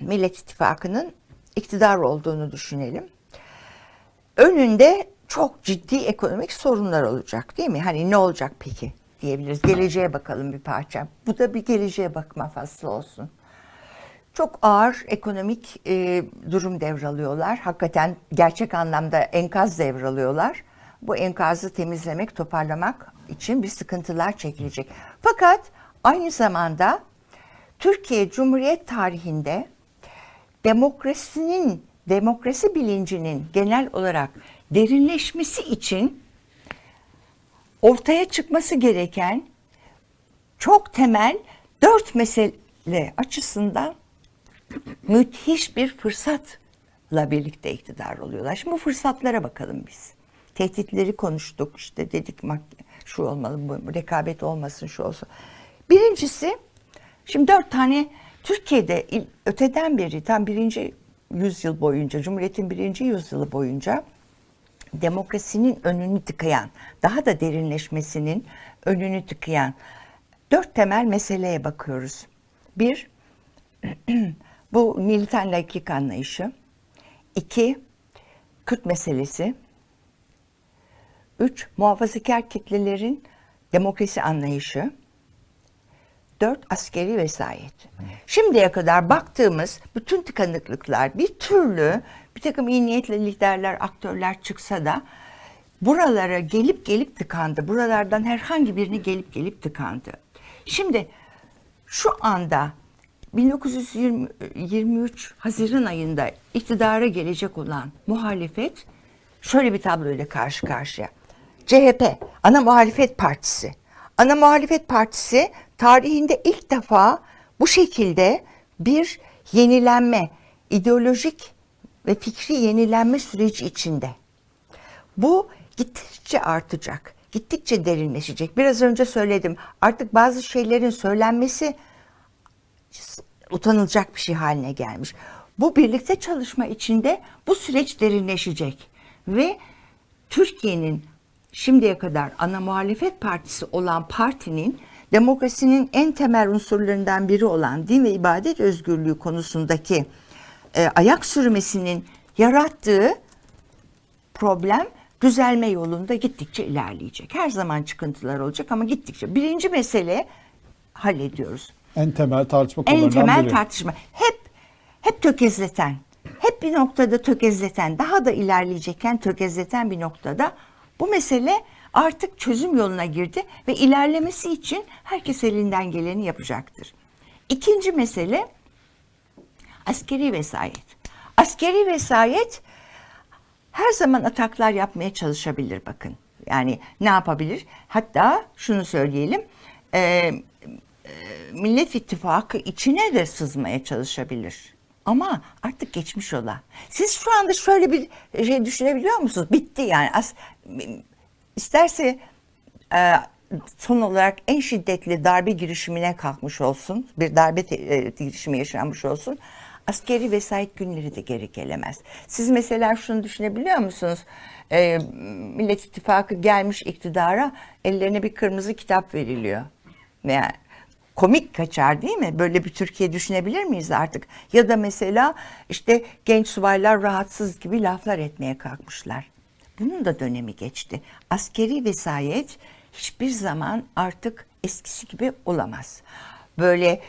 Millet İttifakı'nın iktidar olduğunu düşünelim. Önünde çok ciddi ekonomik sorunlar olacak değil mi? Hani ne olacak peki diyebiliriz. Geleceğe bakalım bir parça. Bu da bir geleceğe bakma faslı olsun. Çok ağır ekonomik e, durum devralıyorlar. Hakikaten gerçek anlamda enkaz devralıyorlar. Bu enkazı temizlemek, toparlamak için bir sıkıntılar çekilecek. Fakat aynı zamanda Türkiye Cumhuriyet tarihinde demokrasinin, demokrasi bilincinin genel olarak derinleşmesi için ortaya çıkması gereken çok temel dört mesele açısından müthiş bir fırsatla birlikte iktidar oluyorlar. Şimdi bu fırsatlara bakalım biz. Tehditleri konuştuk işte dedik şu olmalı bu rekabet olmasın şu olsun. Birincisi şimdi dört tane Türkiye'de öteden beri tam birinci yüzyıl boyunca Cumhuriyet'in birinci yüzyılı boyunca demokrasinin önünü tıkayan, daha da derinleşmesinin önünü tıkayan dört temel meseleye bakıyoruz. Bir, bu militan laiklik anlayışı. İki, Kürt meselesi. Üç, muhafazakar kitlelerin demokrasi anlayışı. Dört, askeri vesayet. Şimdiye kadar baktığımız bütün tıkanıklıklar bir türlü bir takım iyi niyetli liderler, aktörler çıksa da buralara gelip gelip tıkandı. Buralardan herhangi birini gelip gelip tıkandı. Şimdi şu anda 1923 Haziran ayında iktidara gelecek olan muhalefet şöyle bir tabloyla karşı karşıya. CHP, ana muhalefet partisi. Ana muhalefet partisi tarihinde ilk defa bu şekilde bir yenilenme, ideolojik ve fikri yenilenme süreci içinde. Bu gittikçe artacak, gittikçe derinleşecek. Biraz önce söyledim. Artık bazı şeylerin söylenmesi utanılacak bir şey haline gelmiş. Bu birlikte çalışma içinde bu süreç derinleşecek ve Türkiye'nin şimdiye kadar ana muhalefet partisi olan partinin demokrasinin en temel unsurlarından biri olan din ve ibadet özgürlüğü konusundaki e, ayak sürmesinin yarattığı problem düzelme yolunda gittikçe ilerleyecek. Her zaman çıkıntılar olacak ama gittikçe. Birinci mesele hallediyoruz. En temel tartışma En konularından temel biri. tartışma. Hep hep tökezleten, hep bir noktada tökezleten, daha da ilerleyecekken tökezleten bir noktada bu mesele artık çözüm yoluna girdi ve ilerlemesi için herkes elinden geleni yapacaktır. İkinci mesele askeri vesayet. Askeri vesayet her zaman ataklar yapmaya çalışabilir bakın. Yani ne yapabilir? Hatta şunu söyleyelim. e, e, Millet İttifakı içine de sızmaya çalışabilir. Ama artık geçmiş ola. Siz şu anda şöyle bir şey düşünebiliyor musunuz? Bitti yani. As, isterse e, son olarak en şiddetli darbe girişimine kalkmış olsun. Bir darbe te- girişimi yaşanmış olsun. Askeri vesayet günleri de geri gelemez. Siz mesela şunu düşünebiliyor musunuz? E, Millet İttifakı gelmiş iktidara ellerine bir kırmızı kitap veriliyor. Yani komik kaçar değil mi? Böyle bir Türkiye düşünebilir miyiz artık? Ya da mesela işte genç subaylar rahatsız gibi laflar etmeye kalkmışlar. Bunun da dönemi geçti. Askeri vesayet hiçbir zaman artık eskisi gibi olamaz. Böyle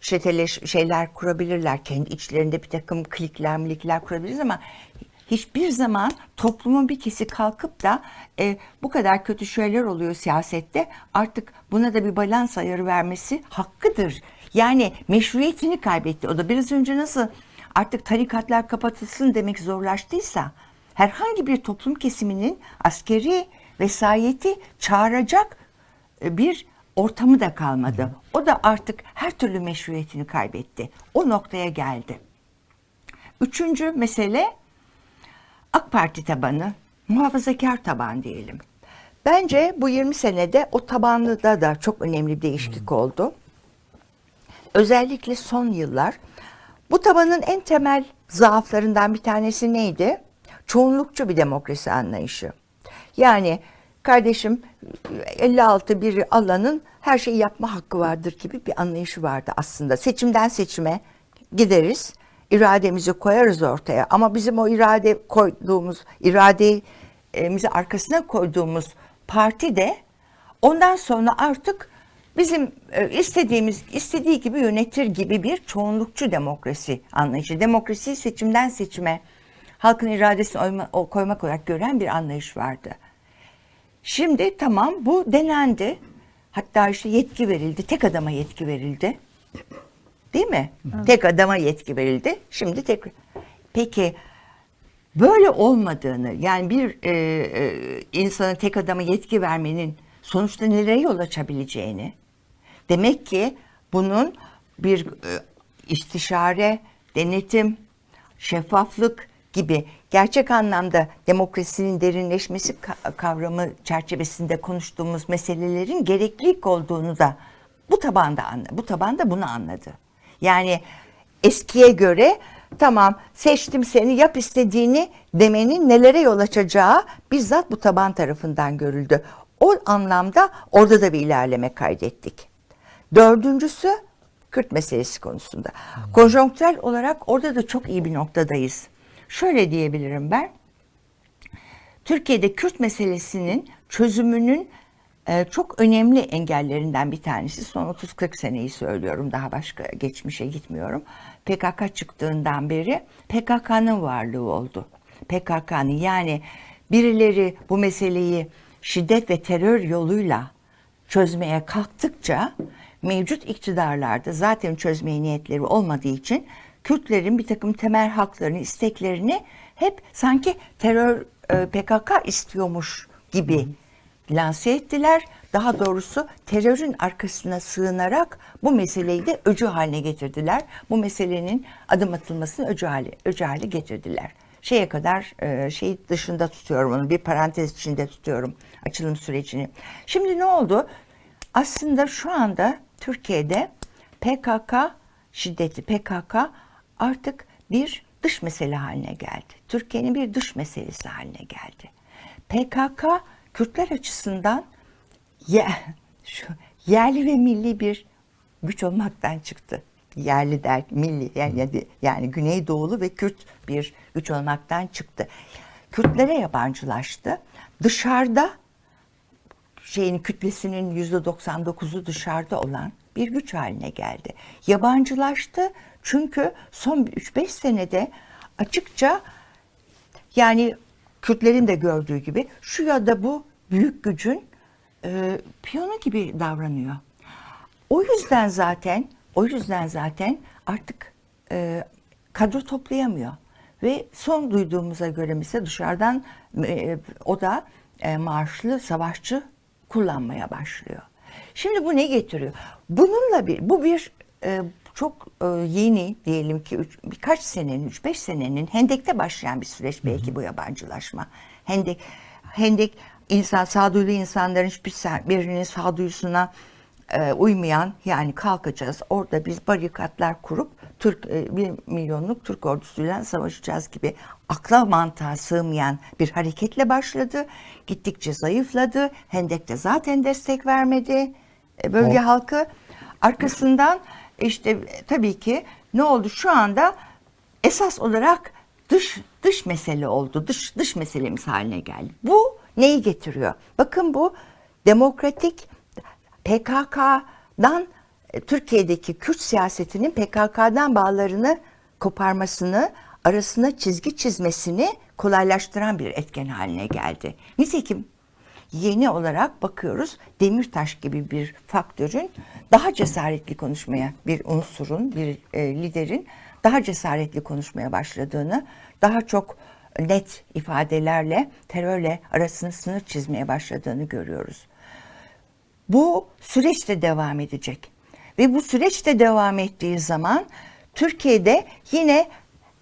çeteleş şeyler kurabilirler. Kendi içlerinde bir takım klikler milikler kurabiliriz ama hiçbir zaman toplumun bir kesi kalkıp da e, bu kadar kötü şeyler oluyor siyasette artık buna da bir balans ayarı vermesi hakkıdır. Yani meşruiyetini kaybetti. O da biraz önce nasıl artık tarikatlar kapatılsın demek zorlaştıysa herhangi bir toplum kesiminin askeri vesayeti çağıracak e, bir ortamı da kalmadı. O da artık her türlü meşruiyetini kaybetti. O noktaya geldi. Üçüncü mesele AK Parti tabanı, muhafazakar taban diyelim. Bence bu 20 senede o tabanlıda da çok önemli bir değişiklik oldu. Özellikle son yıllar bu tabanın en temel zaaflarından bir tanesi neydi? Çoğunlukçu bir demokrasi anlayışı. Yani kardeşim 56 bir alanın her şeyi yapma hakkı vardır gibi bir anlayışı vardı aslında. Seçimden seçime gideriz, irademizi koyarız ortaya. Ama bizim o irade koyduğumuz, irademizi arkasına koyduğumuz parti de ondan sonra artık bizim e, istediğimiz, istediği gibi yönetir gibi bir çoğunlukçu demokrasi anlayışı. Demokrasiyi seçimden seçime, halkın iradesini oyma- o- koymak olarak gören bir anlayış vardı. Şimdi tamam bu denendi. Hatta işte yetki verildi. Tek adama yetki verildi. Değil mi? Tek adama yetki verildi. Şimdi tek Peki böyle olmadığını yani bir e, e, insana tek adama yetki vermenin sonuçta nereye yol açabileceğini demek ki bunun bir e, istişare, denetim, şeffaflık gibi gerçek anlamda demokrasinin derinleşmesi ka- kavramı çerçevesinde konuştuğumuz meselelerin gereklilik olduğunu da bu tabanda anla, bu tabanda bunu anladı. Yani eskiye göre tamam seçtim seni yap istediğini demenin nelere yol açacağı bizzat bu taban tarafından görüldü. O anlamda orada da bir ilerleme kaydettik. Dördüncüsü Kürt meselesi konusunda. Konjonktürel olarak orada da çok iyi bir noktadayız. Şöyle diyebilirim ben. Türkiye'de Kürt meselesinin çözümünün e, çok önemli engellerinden bir tanesi. Son 30-40 seneyi söylüyorum. Daha başka geçmişe gitmiyorum. PKK çıktığından beri PKK'nın varlığı oldu. PKK'nın yani birileri bu meseleyi şiddet ve terör yoluyla çözmeye kalktıkça mevcut iktidarlarda zaten çözmeye niyetleri olmadığı için Kürtlerin bir takım temel haklarını, isteklerini hep sanki terör e, PKK istiyormuş gibi lanse ettiler. Daha doğrusu terörün arkasına sığınarak bu meseleyi de öcü haline getirdiler. Bu meselenin adım atılmasını öcü hale, öcü hale getirdiler. Şeye kadar e, şey dışında tutuyorum onu bir parantez içinde tutuyorum açılım sürecini. Şimdi ne oldu? Aslında şu anda Türkiye'de PKK şiddeti PKK artık bir dış mesele haline geldi. Türkiye'nin bir dış meselesi haline geldi. PKK Kürtler açısından ye, şu, yerli ve milli bir güç olmaktan çıktı. Yerli der, milli yani, yani, Güneydoğulu ve Kürt bir güç olmaktan çıktı. Kürtlere yabancılaştı. Dışarıda şeyin kütlesinin yüzde 99'u dışarıda olan bir güç haline geldi. Yabancılaştı çünkü son 3-5 senede açıkça yani Kürtlerin de gördüğü gibi şu ya da bu büyük gücün e, piyonu gibi davranıyor. O yüzden zaten o yüzden zaten artık e, kadro toplayamıyor ve son duyduğumuza göre mesela dışarıdan e, o da e, maaşlı savaşçı kullanmaya başlıyor. Şimdi bu ne getiriyor? Bununla bir bu bir e, çok e, yeni diyelim ki üç, birkaç senenin, 3-5 senenin Hendek'te başlayan bir süreç belki bu yabancılaşma. Hendek Hendek insan sağduyulu insanların hiçbir sa- birinin sağduyusuna e, uymayan yani kalkacağız orada biz barikatlar kurup Türk e, bir milyonluk Türk ordusuyla savaşacağız gibi akla mantığa sığmayan bir hareketle başladı. Gittikçe zayıfladı. Hendek'te zaten destek vermedi e, bölge O- halkı. Arkasından işte e, tabii ki ne oldu şu anda esas olarak dış dış mesele oldu. Dış dış meselemiz haline geldi. Bu neyi getiriyor? Bakın bu demokratik PKK'dan e, Türkiye'deki Kürt siyasetinin PKK'dan bağlarını koparmasını, arasına çizgi çizmesini kolaylaştıran bir etken haline geldi. Nitekim yeni olarak bakıyoruz Demirtaş gibi bir faktörün daha cesaretli konuşmaya, bir unsurun, bir e, liderin daha cesaretli konuşmaya başladığını, daha çok net ifadelerle terörle arasını sınır çizmeye başladığını görüyoruz. Bu süreç de devam edecek. Ve bu süreç de devam ettiği zaman Türkiye'de yine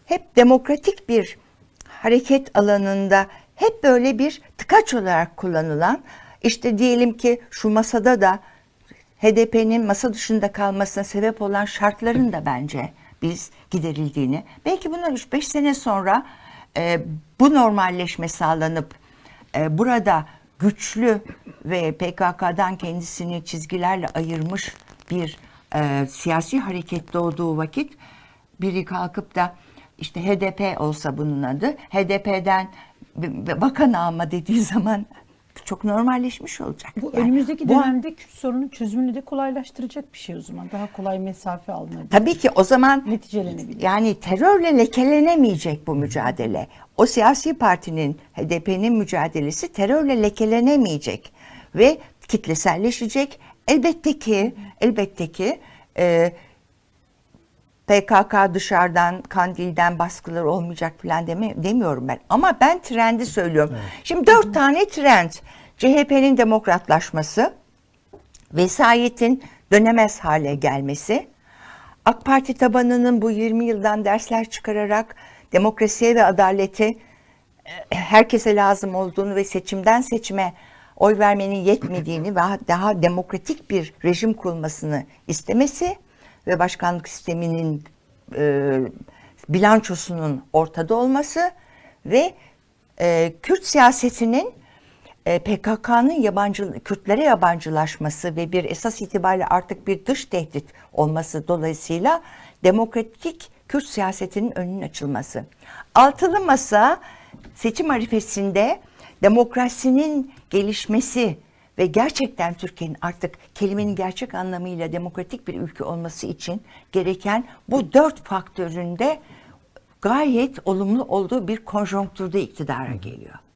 hep demokratik bir hareket alanında hep böyle bir tıkaç olarak kullanılan işte diyelim ki şu masada da HDP'nin masa dışında kalmasına sebep olan şartların da bence biz giderildiğini belki bundan 3-5 sene sonra e, bu normalleşme sağlanıp e, burada güçlü ve PKK'dan kendisini çizgilerle ayırmış bir e, siyasi hareket doğduğu vakit biri kalkıp da işte HDP olsa bunun adı HDP'den bakan alma dediği zaman çok normalleşmiş olacak. Bu Yani önümüzdeki bu- dönemde Kürt sorunun çözümünü de kolaylaştıracak bir şey o zaman. Daha kolay mesafe alınabilir. Tabii ki o zaman Neticelenebilir. yani terörle lekelenemeyecek bu mücadele. O siyasi partinin HDP'nin mücadelesi terörle lekelenemeyecek ve kitleselleşecek. Elbette ki elbette ki e, PKK dışarıdan, Kandil'den baskılar olmayacak falan deme, demiyorum ben. Ama ben trendi söylüyorum. Şimdi dört tane trend. CHP'nin demokratlaşması, vesayetin dönemez hale gelmesi, AK Parti tabanının bu 20 yıldan dersler çıkararak demokrasiye ve adaleti e, herkese lazım olduğunu ve seçimden seçime oy vermenin yetmediğini ve daha demokratik bir rejim kurulmasını istemesi ve başkanlık sisteminin e, bilançosunun ortada olması ve e, Kürt siyasetinin e, PKK'nın yabancı Kürtlere yabancılaşması ve bir esas itibariyle artık bir dış tehdit olması dolayısıyla demokratik Kürt siyasetinin önünün açılması. Altılı masa seçim arifesinde demokrasinin gelişmesi ve gerçekten Türkiye'nin artık kelimenin gerçek anlamıyla demokratik bir ülke olması için gereken bu dört faktöründe gayet olumlu olduğu bir konjonktürde iktidara geliyor.